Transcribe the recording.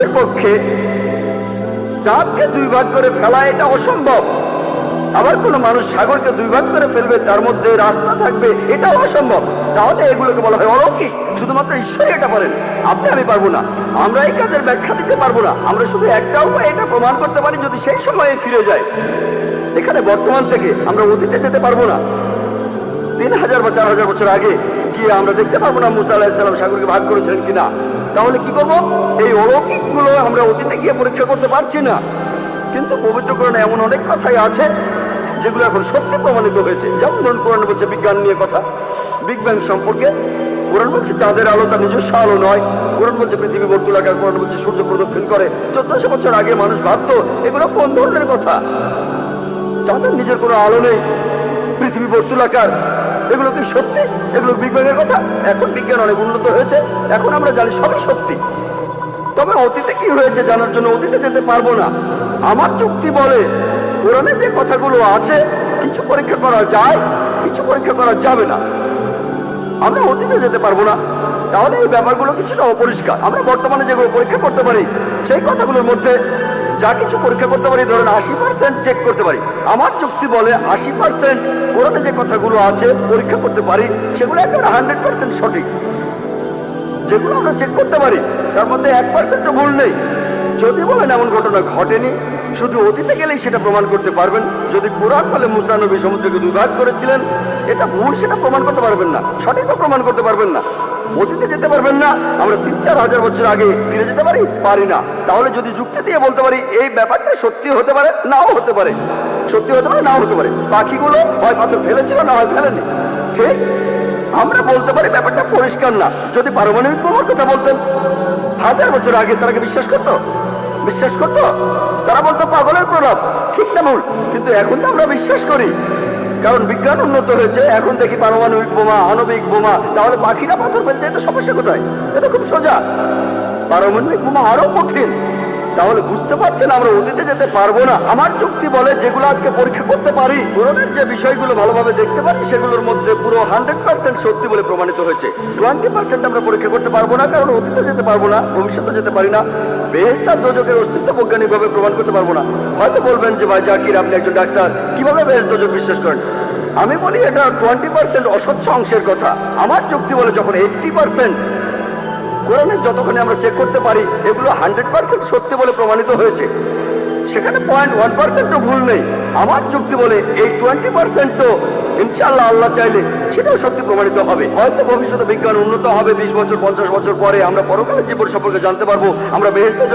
পক্ষে চাঁদকে দুই ভাগ করে ফেলা এটা অসম্ভব। আবার কোনো মানুষ সাগরকে দুই ভাগ করে ফেলবে, তার মধ্যে রাস্তা থাকবে, এটাও অসম্ভব। তাহলে এগুলোকে বলা হয় অলৌকিক। শুধুমাত্র ঈশ্বরই এটা পারেন আপনি আমি পারব না। আমরা এই কাজের ব্যাখ্যা দিতে পারব না। আমরা শুধু একটা উপায় এটা প্রমাণ করতে পারি যদি সেই সময়ে ফিরে যায়। এখানে বর্তমান থেকে আমরা অতীতে যেতে পারব না। তিন হাজার বা চার হাজার বছর আগে গিয়ে আমরা দেখতে পারব না মুসা আলাহিসাল্লাম সাগরকে ভাগ করেছিলেন কিনা। তাহলে কি করব? এই অলৌকিকগুলো আমরা অতীতে গিয়ে পরীক্ষা করতে পারছি না। কিন্তু পবিত্রকরণে এমন অনেক কথাই আছে, যেগুলো এখন সত্যি প্রমাণিত হয়েছে। যেমন ধরুন, কোরআন বলছে বিজ্ঞান নিয়ে কথা। বিগ ব্যাং সম্পর্কে কোরআন বলছে চাঁদের আলো তার নিজস্ব আলো নয়। কোরআন বলছে পৃথিবী বর্তুলাকার কোরআন বলছে সূর্য প্রদক্ষিণ করে। চোদ্দশো বছর আগে মানুষ ভাবতো, এগুলো কোন ধরনের কথা? চাঁদের নিজের কোনো আলো নেই। পৃথিবী বর্তুলাকার এগুলো কি সত্যি? এগুলো বিজ্ঞানের কথা? এখন বিজ্ঞান অনেক উন্নত হয়েছে, এখন আমরা জানি সবই সত্যি। তবে অতীতে কি হয়েছে জানার জন্য অতীতে যেতে পারব না। আমার চুক্তি বলে, কোরআনে যে কথাগুলো আছে, কিছু পরীক্ষা করা যায়, কিছু পরীক্ষা করা যাবে না। আমরা অতীতে যেতে পারব না। তাহলে এই ব্যাপারগুলো কিছুটা অপরিষ্কার। আমরা বর্তমানে যেগুলো পরীক্ষা করতে পারি, সেই কথাগুলোর মধ্যে যা কিছু পরীক্ষা করতে পারি, ধরেন আশি পার্সেন্ট চেক করতে পারি। আমার চুক্তি বলে আশি পার্সেন্ট কোরআনে যে কথাগুলো আছে, পরীক্ষা করতে পারি, সেগুলো একেবারে হান্ড্রেড পার্সেন্ট সঠিক। যেগুলো আমরা চেক করতে পারি, তার মধ্যে এক পার্সেন্ট ভুল নেই। যদি বলেন এমন ঘটনা ঘটেনি, শুধু অতীতে গেলেই সেটা প্রমাণ করতে পারবেন। যদি কোরআন বলে মুসা নবী সমুদ্রকে দুর্ভাগ করেছিলেন, এটা ভুল, সেটা প্রমাণ করতে পারবেন না। সঠিকও প্রমাণ করতে পারবেন না। অতীতে যেতে পারবেন না, আমরা তিন, চার হাজার বছর আগে ফিরে যেতে পারি? পারি না। তাহলে যদি যুক্তি দিয়ে বলতে পারি, এই ব্যাপারটা সত্যি হতে পারে, নাও হতে পারে। সত্যি হতে পারে, নাও হতে পারে। পাখিগুলো হয় পাথর ফেলেছিল, না হয় ফেলেনি। ঠিক? আমরা বলতে পারি ব্যাপারটা পরিষ্কার না। যদি পারমাণবিক বোমার কথা বলতেন, হাজার বছর আগে তারা বিশ্বাস করতো? বিশ্বাস করতো তারা বলতো পাগলের প্রলাপ। ঠিক না ভুল, কিন্তু এখন তো আমরা বিশ্বাস করি। কারণ বিজ্ঞান উন্নত হয়েছে, এখন দেখি পারমাণবিক বোমা, আণবিক বোমা, তাহলে পাখিরা পাথর ফেলছে এটা সমস্যা কোথায়? এটা খুব সোজা। পারমাণবিক বোমা আরও কঠিন। তাহলে বুঝতে পারছেন আমরা অতীতে যেতে পারব না। আমার চুক্তি বলে যেগুলো আজকে পরীক্ষা করতে পারি, পুরনের যে বিষয়গুলো ভালোভাবে দেখতে পারি, সেগুলোর মধ্যে পুরো হান্ড্রেড পার্সেন্ট সত্যি বলে প্রমাণিত হয়েছে। টোয়েন্টি পার্সেন্ট আমরা পরীক্ষা করতে পারব না, কারণ অতীতে যেতে পারব না, ভবিষ্যতে যেতে পারি না। বেহেস্তার যোজকের অস্তিত্ব বৈজ্ঞানিকভাবে প্রমাণ করতে পারব না। হয়তো বলবেন যে ভাই জাকির, আপনি একজন ডাক্তার, কীভাবে বেহেস্ত যোজক বিশ্বাস করেন? আমি বলি এটা টোয়েন্টি পার্সেন্ট অস্বচ্ছ অংশের কথা। আমার চুক্তি বলে যখন এইটটি পার্সেন্ট কোরআনের যতখানি আমরা চেক করতে পারি, এগুলো হান্ড্রেড পার্সেন্ট সত্যি বলে প্রমাণিত হয়েছে। সেখানে পয়েন্ট ওয়ান পার্সেন্টও ভুল নেই। আমার চুক্তি বলে এই টোয়েন্টি পার্সেন্ট তো ইনশাল্লাহ আল্লাহ চাইলে সেটাও সত্যি প্রমাণিত হবে। হয়তো ভবিষ্যতে বিজ্ঞান উন্নত হবে, বিশ বছর, পঞ্চাশ বছর পরে আমরা পরকালের জীবন সম্পর্কে জানতে পারব, আমরা বেহেস্তে